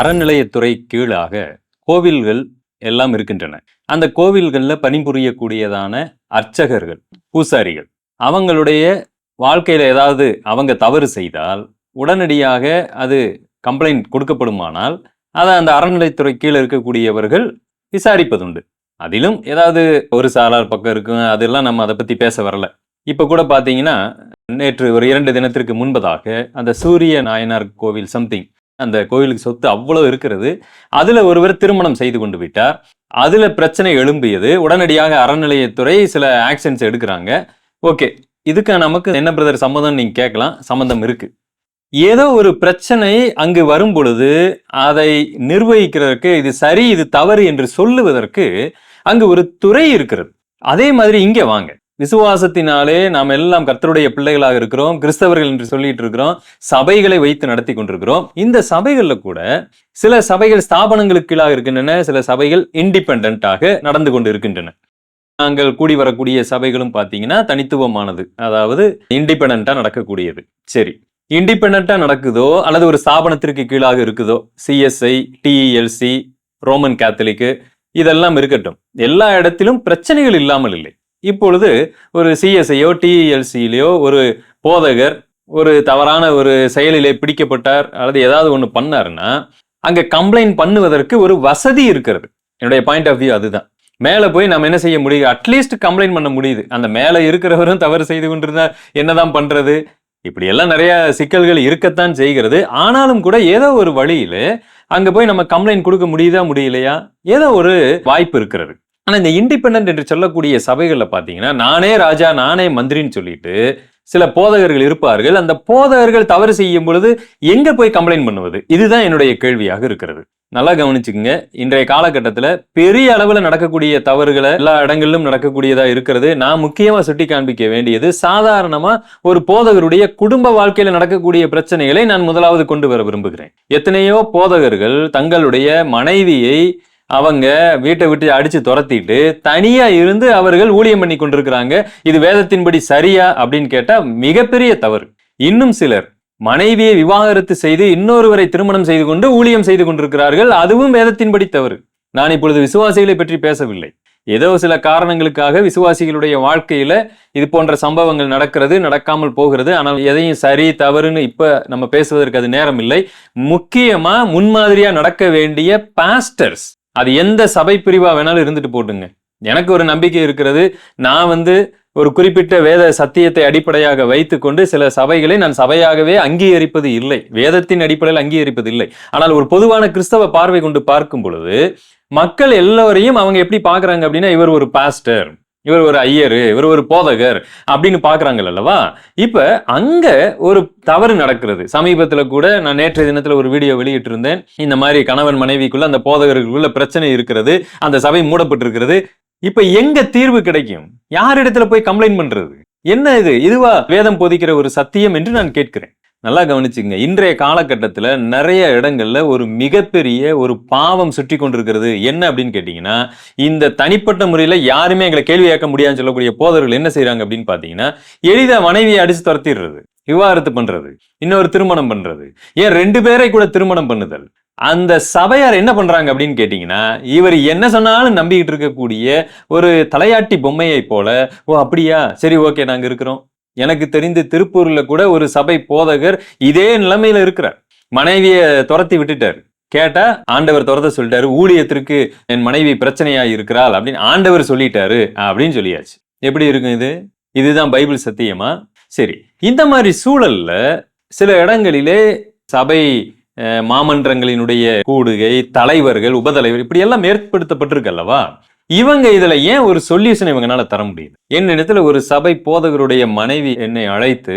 அறநிலையத்துறை கீழாக கோவில்கள் எல்லாம் இருக்கின்றன. அந்த கோவில்களில் பணிபுரியக்கூடியதான அர்ச்சகர்கள் பூசாரிகள் அவங்களுடைய வாழ்க்கையில் ஏதாவது அவங்க தவறு செய்தால் உடனடியாக அது கம்ப்ளைண்ட் கொடுக்கப்படுமானால் அதை அந்த அறநிலைத்துறை கீழே இருக்கக்கூடியவர்கள் விசாரிப்பதுண்டு. அதிலும் ஏதாவது ஒரு சாலார் பக்கம் இருக்கும் அதெல்லாம் நம்ம அதை பற்றி பேச வரல. இப்போ கூட பார்த்தீங்கன்னா நேற்று ஒரு இரண்டு தினத்திற்கு முன்பதாக அந்த சூரிய நாயனார் கோவில் சம்திங் அந்த கோயிலுக்கு சொத்து அவ்வளவு இருக்கிறது. அதுல ஒருவர் திருமணம் செய்து கொண்டு விட்டார். அதுல பிரச்சனை எழும்பியது. உடனடியாக அறநிலையத்துறை சில ஆக்ஷன்ஸ் எடுக்கிறாங்க. ஓகே இதுக்கு நமக்கு என்ன பிரதர் சம்மதம் நீங்க கேட்கலாம். சம்மந்தம் இருக்கு. ஏதோ ஒரு பிரச்சனை அங்கு வரும் பொழுது அதை நிர்வகிக்கிறதற்கு இது சரி இது தவறு என்று சொல்லுவதற்கு அங்கு ஒரு துறை இருக்கிறது. அதே மாதிரி இங்கே வாங்க. விசுவாசத்தினாலே நாம் எல்லாம் கர்த்தருடைய பிள்ளைகளாக இருக்கிறோம் கிறிஸ்தவர்கள் என்று சொல்லிட்டு இருக்கிறோம் சபைகளை வைத்து நடத்தி கொண்டிருக்கிறோம். இந்த சபைகளில் கூட சில சபைகள் ஸ்தாபனங்களுக்கு கீழாக இருக்கின்றன சில சபைகள் இண்டிபெண்டாக நடந்து கொண்டு இருக்கின்றன நாங்கள் கூடி வரக்கூடிய சபைகளும் பார்த்தீங்கன்னா தனித்துவமானது அதாவது இண்டிபெண்ட்டாக நடக்கக்கூடியது. சரி இண்டிபெண்டா நடக்குதோ அல்லது ஒரு ஸ்தாபனத்திற்கு கீழாக இருக்குதோ சிஎஸ்ஐ டிஇஎல்சி ரோமன் கேத்தலிக்கு இதெல்லாம் இருக்கட்டும். எல்லா இடத்திலும் பிரச்சனைகள் இல்லாமல் இல்லை. இப்பொழுது ஒரு சிஎஸ்ஐயோ டிஇஎல்சியிலையோ ஒரு போதகர் ஒரு தவறான ஒரு செயலிலே பிடிக்கப்பட்டார் அல்லது ஏதாவது ஒன்று பண்ணாருன்னா அங்கே கம்ப்ளைண்ட் பண்ணுவதற்கு ஒரு வசதி இருக்கிறது. என்னுடைய பாயிண்ட் ஆஃப் வியூ அதுதான். மேலே போய் நம்ம என்ன செய்ய முடியும் அட்லீஸ்ட் கம்ப்ளைண்ட் பண்ண முடியுது. அந்த மேலே இருக்கிறவரும் தவறு செய்து கொண்டிருந்தா என்னதான் பண்ணுறது இப்படி எல்லாம் நிறைய சிக்கல்கள் இருக்கத்தான் செய்கிறது. ஆனாலும் கூட ஏதோ ஒரு வழியில் அங்கே போய் நம்ம கம்ப்ளைண்ட் கொடுக்க முடியுதா முடியலையா? ஏதோ ஒரு வாய்ப்பு இருக்கிறது. ஆனால் இந்த இண்டிபெண்டன்ட் என்று சொல்லக்கூடிய சபைகளில் பார்த்தீங்கன்னா நானே ராஜா நானே மந்திரின்னு சொல்லிட்டு சில போதகர்கள் இருப்பார்கள். அந்த போதகர்கள் தவறு செய்யும் பொழுது எங்க போய் கம்ப்ளைண்ட் பண்ணுவது? இதுதான் என்னுடைய கேள்வியாக இருக்கிறது. நல்லா கவனிச்சுக்கோங்க. இன்றைய காலகட்டத்தில் பெரிய அளவில் நடக்கக்கூடிய தவறுகளை எல்லா இடங்களிலும் நடக்கக்கூடியதா இருக்கிறது. நான் முக்கியமாக சுட்டி காண்பிக்க வேண்டியது சாதாரணமாக ஒரு போதகருடைய குடும்ப வாழ்க்கையில் நடக்கக்கூடிய பிரச்சனைகளை நான் முதலாவது கொண்டு வர விரும்புகிறேன். எத்தனையோ போதகர்கள் தங்களுடைய மனைவியை அவங்க வீட்டை விட்டு அடிச்சு துரத்திட்டு தனியா இருந்து அவர்கள் ஊழியம் பண்ணி கொண்டிருக்கிறாங்க. இது வேதத்தின்படி சரியா அப்படின்னு கேட்டா மிகப்பெரிய தவறு. இன்னும் சிலர் மனைவியை விவாகரத்து செய்து இன்னொருவரை திருமணம் செய்து கொண்டு ஊழியம் செய்து கொண்டிருக்கிறார்கள். அதுவும் வேதத்தின்படி தவறு. நான் இப்பொழுது விசுவாசிகளை பற்றி பேசவில்லை. ஏதோ சில காரணங்களுக்காக விசுவாசிகளுடைய வாழ்க்கையில இது போன்ற சம்பவங்கள் நடக்கிறது நடக்காமல் போகிறது. ஆனால் எதையும் சரி தவறுன்னு இப்ப நம்ம பேசுவதற்கு அது நேரம் இல்லை முக்கியமா முன்மாதிரியா நடக்க வேண்டிய பாஸ்டர்ஸ் அது எந்த சபை பிரிவாக வேணாலும் இருந்துட்டு போட்டுங்க. எனக்கு ஒரு நம்பிக்கை இருக்கிறது நான் வந்து ஒரு குறிப்பிட்ட வேத சத்தியத்தை அடிப்படையாக வைத்துக்கொண்டு சில சபைகளை நான் சபையாகவே அங்கீகரிப்பது இல்லை. வேதத்தின் அடிப்படையில் அங்கீகரிப்பது இல்லை. ஆனால் ஒரு பொதுவான கிறிஸ்தவ பார்வை கொண்டு பார்க்கும் பொழுது மக்கள் எல்லோரையும் அவங்க எப்படி பார்க்குறாங்க அப்படின்னா இவர் ஒரு பாஸ்டர் இவர் ஒரு ஐயரு இவர் ஒரு போதகர் அப்படின்னு பாக்குறாங்க அல்லவா? இப்ப அங்க ஒரு தவறு நடக்கிறது. சமீபத்துல கூட நான் நேற்றைய தினத்துல ஒரு வீடியோ வெளியிட்டு இருந்தேன் இந்த மாதிரி கணவன் மனைவிக்குள்ள அந்த போதகர்களுக்குள்ள பிரச்சனை இருக்கிறது அந்த சபை மூடப்பட்டிருக்கிறது. இப்ப எங்க தீர்வு கிடைக்கும்? யாரிடத்துல போய் கம்ப்ளைண்ட் பண்றது? என்ன இது? இதுவா வேதம் போதிக்கிற ஒரு சத்தியம் என்று நான் கேட்கிறேன். நல்லா கவனிச்சுங்க இன்றைய காலகட்டத்தில் நிறைய இடங்களில் ஒரு மிகப்பெரிய ஒரு பாவம் சுற்றி கொண்டிருக்கிறது என்ன அப்படின்னு கேட்டிங்கன்னா இந்த தனிப்பட்ட முறையில் யாருமே எங்களை கேள்வி கேட்க முடியாதுன்னு சொல்லக்கூடிய போதர்கள் என்ன செய்கிறாங்க அப்படின்னு பார்த்தீங்கன்னா எளிதாக மனைவியை அடித்து துரத்திடுறது விவாகரத்து பண்ணுறது இன்னொரு திருமணம் பண்ணுறது ஏன் ரெண்டு பேரை கூட திருமணம் பண்ணுதல்? அந்த சபையார் என்ன பண்றாங்க அப்படின்னு கேட்டீங்கன்னா இவர் என்ன சொன்னாலும் நம்பிக்கிட்டு இருக்கக்கூடிய ஒரு தலையாட்டி பொம்மையை போல ஓ அப்படியா? சரி ஓகே நாங்க இருக்கிறோம். எனக்கு தெரிந்து திருப்பூர்ல கூட ஒரு சபை போதகர் இதே நிலைமையில இருக்கிறார். மனைவியை துரத்தி விட்டுட்டார். கேட்டா ஆண்டவர் துரத்த சொல்லிட்டாரு. ஊழியத்திற்கு என் மனைவி பிரச்சனையா இருக்கிறாள் அப்படின்னு ஆண்டவர் சொல்லிட்டாரு அப்படின்னு சொல்லியாச்சு. எப்படி இருக்கும் இது? இதுதான் பைபிள் சத்தியமா? சரி இந்த மாதிரி சூழல்ல சில இடங்களிலே சபை மாமன்றங்களினுடைய கூடுகை தலைவர்கள் உபதலைவர் இப்படி எல்லாம் ஏற்படுத்தப்பட்டிருக்கு அல்லவா? இவங்க இதுல ஏன் ஒரு சொல்யூஷன் இவங்கனால தர முடியுது? என்னிடத்துல ஒரு சபை போதகருடைய மனைவி என்னை அழைத்து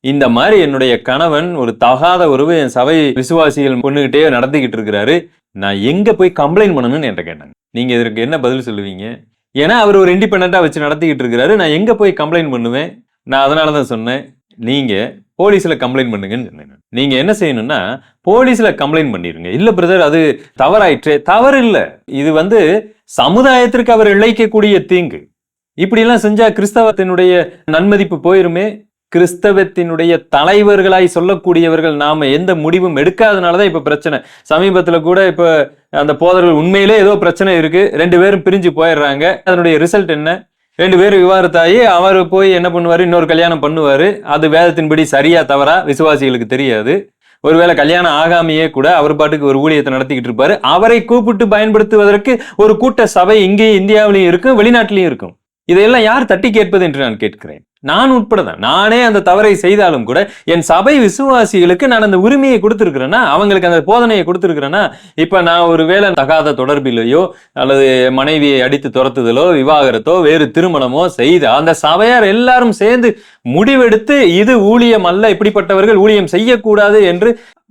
இந்த மாதிரி என்னுடைய கணவன் ஒரு தகாத உறவு என் சபை விசுவாசிகள் பொண்ணுகிட்டே நடத்திக்கிட்டு இருக்கிறாரு நான் எங்க போய் கம்ப்ளைண்ட் பண்ணணும்னு என்கிட்ட கேட்டாங்க. நீங்க இதற்கு என்ன பதில் சொல்லுவீங்க? ஏன்னா அவர் ஒரு இண்டிபெண்டா வச்சு நடத்திக்கிட்டு இருக்கிறாரு நான் எங்க போய் கம்ப்ளைண்ட் பண்ணுவேன்? நான் அதனால தான் சொன்னேன். நீங்க போலீஸ்ல கம்ப்ளைண்ட் பண்ணுங்கன்னு சொன்னேன் நீங்க என்ன செய்யணும்னா போலீஸ்ல கம்ப்ளைண்ட் பண்ணிருங்க. இல்ல பிரதர் அது தவறாயிற்று. தவறு இல்லை. இது வந்து சமுதாயத்திற்கு அவர் இழைக்கக்கூடிய தீங்கு. இப்படியெல்லாம் செஞ்சா கிறிஸ்தவத்தினுடைய நன்மதிப்பு போயிருமே? கிறிஸ்தவத்தினுடைய தலைவர்களாய் சொல்லக்கூடியவர்கள் நாம எந்த முடிவும் எடுக்காதனாலதான் இப்ப பிரச்சனை. சமீபத்துல கூட இப்ப அந்த போதர்கள் உண்மையிலே ஏதோ பிரச்சனை இருக்கு. ரெண்டு பேரும் பிரிஞ்சு போயிடுறாங்க. அதனுடைய ரிசல்ட் என்ன? ரெண்டு பேரும் விவாதத்தாகி அவர் போய் என்ன பண்ணுவாரு? இன்னொரு கல்யாணம் பண்ணுவாரு. அது வேதத்தின்படி சரியா தவறா? விசுவாசிகளுக்கு தெரியாது. ஒருவேளை கல்யாணம் ஆகாமையே கூட அவர் பாட்டுக்கு ஒரு ஊழியத்தை நடத்திக்கிட்டு இருப்பாரு. அவரை கூப்பிட்டு பயன்படுத்துவதற்கு ஒரு கூட்ட சபை இங்கேயும் இந்தியாவிலையும் இருக்கும் வெளிநாட்டிலையும் இருக்கும். இதையெல்லாம் யார் தட்டி கேட்பது என்று நான் கேட்கிறேன். நான் உட்பட தான் நானே அந்த தவறை செய்தாலும் கூட என் சபை விசுவாசிகளுக்கு நான் அந்த உரிமையை கொடுத்துருக்குறேன்னா அவங்களுக்கு அந்த போதனையை கொடுத்துருக்குறேன்னா இப்போ நான் ஒரு வேளை தகாத தொடர்பிலேயோ அல்லது மனைவியை அடித்து துரத்துதலோ விவாகரத்தோ வேறு திருமணமோ செய்த அந்த சபையார் எல்லாரும் சேர்ந்து முடிவெடுத்து இது ஊழியம் அல்ல இப்படிப்பட்டவர்கள் ஊழியம் செய்யக்கூடாது என்று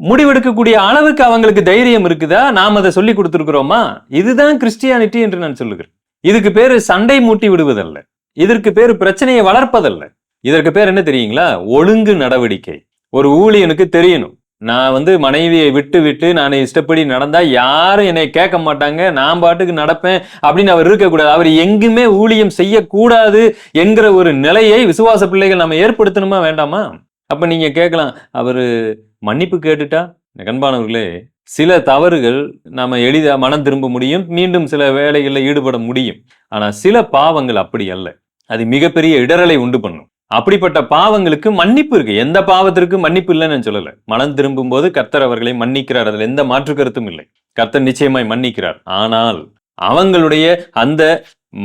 முடிவெடுக்கக்கூடிய அளவுக்கு அவங்களுக்கு தைரியம் இருக்குதா? நாம் அதை சொல்லி கொடுத்துருக்குறோமா? இதுதான் கிறிஸ்டியானிட்டி என்று நான் சொல்லுகிறேன். இதுக்கு பேர் சண்டை மூட்டி விடுவதல்ல. இதற்கு பேர் பிரச்சனையை வளர்ப்பதல்ல. இதற்கு பேர் என்ன தெரியுங்களா? ஒழுங்கு நடவடிக்கை. ஒரு ஊழியனுக்கு தெரியணும். நான் வந்து மனைவியை விட்டு விட்டு நான் இஷ்டப்படி நடந்தா யாரும் என்னை கேட்க மாட்டாங்க. நான் பாட்டுக்கு நடப்பேன் அப்படின்னு அவர் இருக்கக்கூடாது. அவர் எங்குமே ஊழியம் செய்யக்கூடாது என்கிற ஒரு நிலையை விசுவாச பிள்ளைகள் நம்ம ஏற்படுத்தணுமா வேண்டாமா? அப்ப நீங்க கேட்கலாம் அவரு மன்னிப்பு கேட்டுட்டா? கண்பானவர்களே சில தவறுகள் நாம எளிதாக மனம் திரும்ப முடியும். மீண்டும் சில வேலைகளில் ஈடுபட முடியும். ஆனால் சில பாவங்கள் அப்படி அல்ல. அது மிகப்பெரிய இடரலை உண்டு பண்ணும். அப்படிப்பட்ட பாவங்களுக்கு மன்னிப்பு இருக்கு. எந்த பாவத்திற்கும் மன்னிப்பு இல்லைன்னு நான் சொல்லல. மனம் திரும்பும் போது கர்த்தர் அவர்களை மன்னிக்கிறார். அதுல எந்த மாற்று கருத்தும் இல்லை. கர்த்தர் நிச்சயமாய் மன்னிக்கிறார். ஆனால் அவங்களுடைய அந்த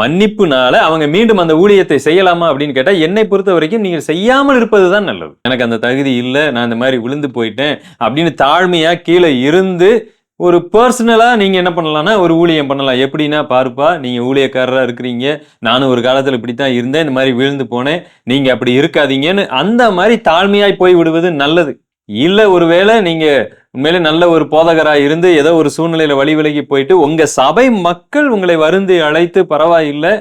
மன்னிப்புனால அவங்க மீண்டும் அந்த ஊழியத்தை செய்யலாமா அப்படின்னு கேட்டா என்னை பொறுத்த வரைக்கும் நீங்க செய்யாமல் இருப்பதுதான் நல்லது. எனக்கு அந்த தகுதி இல்லை. நான் இந்த மாதிரி விழுந்து போயிட்டேன் அப்படின்னு தாழ்மையா கீழே இருந்து ஒரு பர்சனலாக நீங்கள் என்ன பண்ணலாம்னா ஒரு ஊழியம் பண்ணலாம். எப்படின்னா பாருப்பா நீங்கள் ஊழியக்காரராக இருக்கிறீங்க. நானும் ஒரு காலத்தில் இப்படி தான் இருந்தேன். இந்த மாதிரி விழுந்து போனேன். நீங்கள் அப்படி இருக்காதீங்கன்னு அந்த மாதிரி தாழ்மையாய் போய் விடுவது நல்லது. இல்லை ஒருவேளை நீங்கள் உண்மையிலே நல்ல ஒரு போதகராக இருந்து ஏதோ ஒரு சூழ்நிலையில் வழி விலகி போயிட்டு உங்கள் சபை மக்கள் உங்களை வருந்து அழைத்து பரவாயில்லை.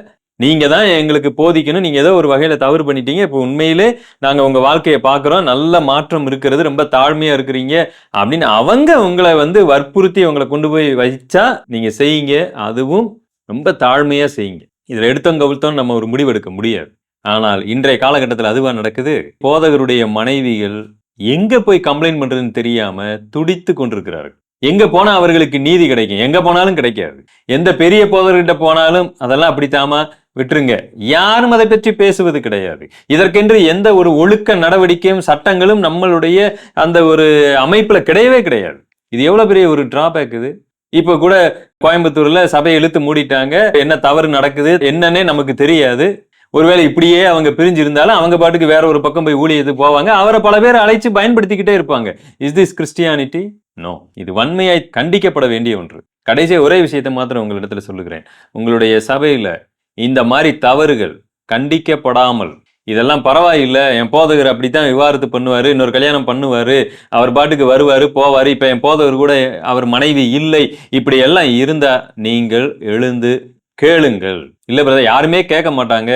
நீங்க தான் எங்களுக்கு போதிக்கணும். நீங்க ஏதோ ஒரு வகையில தவறு பண்ணிட்டீங்க. இப்போ உண்மையிலே நாங்க உங்க வாழ்க்கையை பார்க்குறோம். நல்ல மாற்றம் இருக்கிறது. ரொம்ப தாழ்மையா இருக்கிறீங்க. அப்படின்னு அவங்க உங்களை வந்து வற்புறுத்தி உங்களை கொண்டு போய் வச்சா நீங்க செய்யுங்க. அதுவும் ரொம்ப தாழ்மையா செய்யுங்க. இதுல எடுத்தோம் கவிழ்த்தோம் நம்ம ஒரு முடிவெடுக்க முடியாது. ஆனால் இன்றைய காலகட்டத்தில் அதுவா நடக்குது. போதகருடைய மனைவிகள் எங்க போய் கம்ப்ளைண்ட் பண்றதுன்னு தெரியாம துடித்து கொண்டிருக்கிறார்கள். எங்க போனா அவர்களுக்கு நீதி கிடைக்கும்? எங்க போனாலும் கிடைக்காது. எந்த பெரிய போதர்கிட்ட போனாலும் அதெல்லாம் அப்படித்தாமா விட்டுருங்க. யாரும் அதை பற்றி பேசுவது கிடையாது. இதற்கென்று எந்த ஒரு ஒழுக்க நடவடிக்கையும் சட்டங்களும் நம்மளுடைய அந்த ஒரு அமைப்பில் கிடையவே கிடையாது. இது எவ்வளோ பெரிய ஒரு டிராபேக் இது? இப்போ கூட கோயம்புத்தூர்ல சபையை இழுத்து மூடிட்டாங்க. என்ன தவறு நடக்குது? என்னன்னே நமக்கு தெரியாது. ஒருவேளை இப்படியே அவங்க பிரிஞ்சு இருந்தாலும் அவங்க பாட்டுக்கு வேற ஒரு பக்கம் போய் ஊழியத்துக்கு போவாங்க. அவரை பல பேர் அழைச்சு பயன்படுத்திக்கிட்டே இருப்பாங்க. இஸ் திஸ் கிறிஸ்டியானிட்டி நோ இது வன்மையாய் கண்டிக்கப்பட வேண்டிய ஒன்று. கடைசியாக ஒரே விஷயத்தை மாத்திரம் உங்களிடத்துல சொல்லுகிறேன். உங்களுடைய சபையில இந்த மாதிரி தவறுகள் கண்டிக்கப்படாமல் இதெல்லாம் பரவாயில்லை என் போதகர் அப்படித்தான் விவாகரத்து பண்ணுவார் இன்னொரு கல்யாணம் பண்ணுவார் அவர் பாட்டுக்கு வருவார் போவார் இப்போ என் போதகர் கூட அவர் மனைவி இல்லை இப்படி எல்லாம் இருந்தால் நீங்கள் எழுந்து கேளுங்கள். இல்லை பிரதர் யாருமே கேட்க மாட்டாங்க.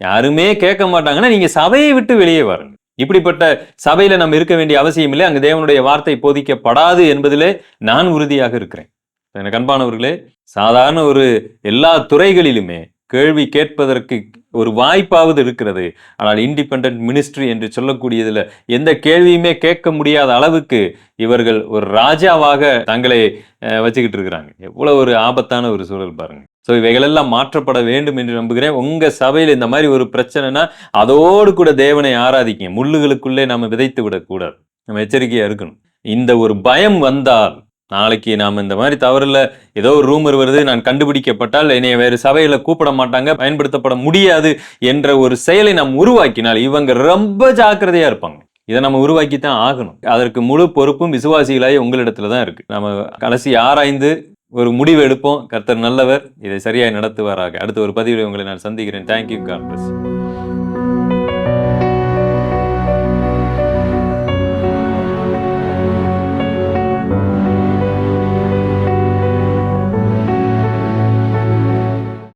யாருமே கேட்க மாட்டாங்கன்னா நீங்கள் சபையை விட்டு வெளியே வரணும் இப்படிப்பட்ட சபையில் நம்ம இருக்க வேண்டிய அவசியம் இல்லை அங்க தேவனுடைய வார்த்தை போதிக்கப்படாது என்பதிலே நான் உறுதியாக இருக்கிறேன். எனக்கு அன்பானவர்களே சாதாரண ஒரு எல்லா துறைகளிலுமே கேள்வி கேட்பதற்கு ஒரு வாய்ப்பாவது இருக்கிறது. ஆனால் இண்டிபெண்ட் மினிஸ்ட்ரி என்று சொல்லக்கூடியதில் எந்த கேள்வியுமே கேட்க முடியாத அளவுக்கு இவர்கள் ஒரு ராஜாவாக தங்களை வச்சுக்கிட்டு இருக்கிறாங்க. எவ்வளோ ஒரு ஆபத்தான ஒரு சூழல் பாருங்க. ஸோ இவைகளெல்லாம் மாற்றப்பட வேண்டும் என்று நம்புகிறேன். உங்கள் சபையில் இந்த மாதிரி ஒரு பிரச்சனைனா அதோடு கூட தேவனை ஆராதிக்க முள்ளுகளுக்குள்ளே நம்ம விதைத்து விடக்கூடாது. நம்ம எச்சரிக்கையாக இருக்கணும். இந்த ஒரு பயம் வந்தால் நாளைக்கு நாம் இந்த மாதிரி தவறில் ஏதோ ஒரு ரூமர் வருது நான் கண்டுபிடிக்கப்பட்டால் என்னை வேறு சபையில் கூப்பிட மாட்டாங்க பயன்படுத்தப்பட முடியாது என்ற ஒரு செயலை நாம் உருவாக்கினால் இவங்க ரொம்ப ஜாக்கிரதையாக இருப்பாங்க. இதை நம்ம உருவாக்கி தான் ஆகணும். அதற்கு முழு பொறுப்பும் விசுவாசிகளாய் உங்களிடத்துல தான் இருக்குது நம்ம கடைசி ஆராய்ந்து ஒரு முடிவு எடுப்போம். கர்த்தர் நல்லவர் இதை சரியாக நடத்துவாராக. அடுத்த ஒரு பதிவில் உங்களை நான் சந்திக்கிறேன். Thank you God